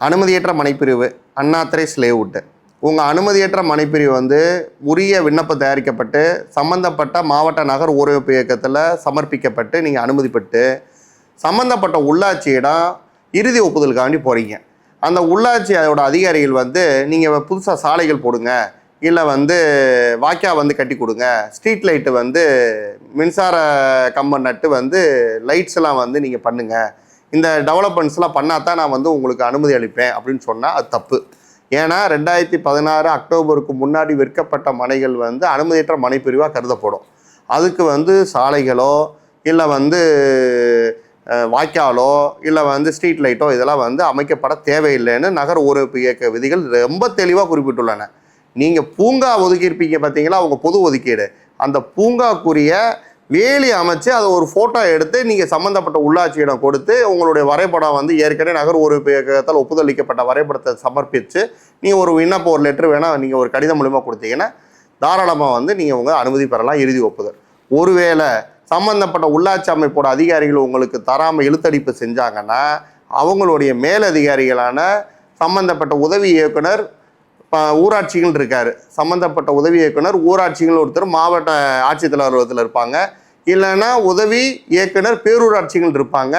அனுமதியற்ற மனைப்பிரிவு அண்ணாத்திரை ஸ்லேவுட்டு உங்கள் அனுமதியற்ற மனைப்பிரிவு வந்து உரிய விண்ணப்பம் தயாரிக்கப்பட்டு சம்பந்தப்பட்ட மாவட்ட நகர் ஊரமைப்பு இயக்கத்தில் சமர்ப்பிக்கப்பட்டு நீங்கள் அனுமதி பெற்று சம்பந்தப்பட்ட உள்ளாட்சியிடம் இறுதி ஒப்புதலுக்காண்டி போகிறீங்க அந்த உள்ளாட்சி அதோட அதிகாரிகள் வந்து நீங்கள் புதுசாக சாலைகள் போடுங்க இல்லை வந்து வாக்கியா வந்து கட்டி கொடுங்க ஸ்ட்ரீட் லைட்டு வந்து மின்சார கம்பம் நட்டு வந்து லைட்ஸ் எல்லாம் வந்து நீங்கள் பண்ணுங்கள் இந்த டெவலப்மெண்ட்ஸ்லாம் பண்ணால் தான் நான் வந்து உங்களுக்கு அனுமதி அளிப்பேன் அப்படின்னு சொன்னால் அது தப்பு. ஏன்னா ரெண்டாயிரத்தி பதினாறு அக்டோபருக்கு முன்னாடி விற்கப்பட்ட மனைகள் வந்து அனுமதியற்ற மனைப்பிரிவாக கருதப்படும். அதுக்கு வந்து சாலைகளோ இல்லை வந்து வாய்க்காலோ இல்லை வந்து ஸ்ட்ரீட் லைட்டோ இதெல்லாம் வந்து அமைக்கப்பட தேவையில்லைன்னு நகர் ஊரமைப்பு இயக்க விதிகள் ரொம்ப தெளிவாக குறிப்பிட்டுள்ளன. நீங்கள் பூங்கா ஒதுக்கியிருப்பீங்க பார்த்தீங்களா அவங்க பொது ஒதுக்கீடு. அந்த பூங்காக்குரிய வேலி அமைச்சு அதை ஒரு ஃபோட்டோ எடுத்து நீங்கள் சம்மந்தப்பட்ட உள்ளாட்சியிடம் கொடுத்து உங்களுடைய வரைபடம் வந்து ஏற்கனவே நகர் ஊரமைப்பு இயக்கத்தால் ஒப்புதளிக்கப்பட்ட வரைபடத்தை சமர்ப்பித்து நீங்கள் ஒரு விண்ணப்ப ஒரு லெட்டர் வேணால் நீங்கள் ஒரு கடிதம் மூலிமா கொடுத்தீங்கன்னா தாராளமாக வந்து நீங்கள் உங்கள் அனுமதி பெறலாம் இறுதி ஒப்புதல். ஒருவேளை சம்பந்தப்பட்ட உள்ளாட்சி அமைப்போட அதிகாரிகள் உங்களுக்கு தராமல் இழுத்தடிப்பு செஞ்சாங்கன்னா அவங்களுடைய மேலதிகாரிகளான சம்பந்தப்பட்ட உதவி இயக்குனர் இப்போ ஊராட்சிகள் இருக்கார். சம்மந்தப்பட்ட உதவி இயக்குனர் ஊராட்சிகள் ஒருத்தர் மாவட்ட ஆட்சித்தலைவர் இருப்பாங்க. இல்லைன்னா உதவி இயக்குனர் பேரூராட்சிகள் இருப்பாங்க.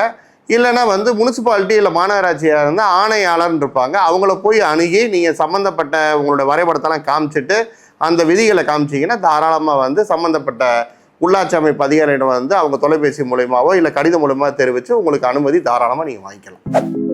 இல்லைன்னா வந்து முனிசிபாலிட்டி இல்லை மாநகராட்சியாக இருந்தால் ஆணையாளர்னு இருப்பாங்க. அவங்கள போய் அணுகி நீங்கள் சம்மந்தப்பட்ட உங்களோட வரைபடத்தெல்லாம் காமிச்சிட்டு அந்த விதிகளை காமிச்சிங்கன்னா தாராளமாக வந்து சம்மந்தப்பட்ட உள்ளாட்சி அமைப்பு அதிகாரியிடம் வந்து அவங்க தொலைபேசி மூலயமாவோ இல்லை கடிதம் மூலயமா தெரிவித்து உங்களுக்கு அனுமதி தாராளமாக நீங்கள் வாங்கிக்கலாம்.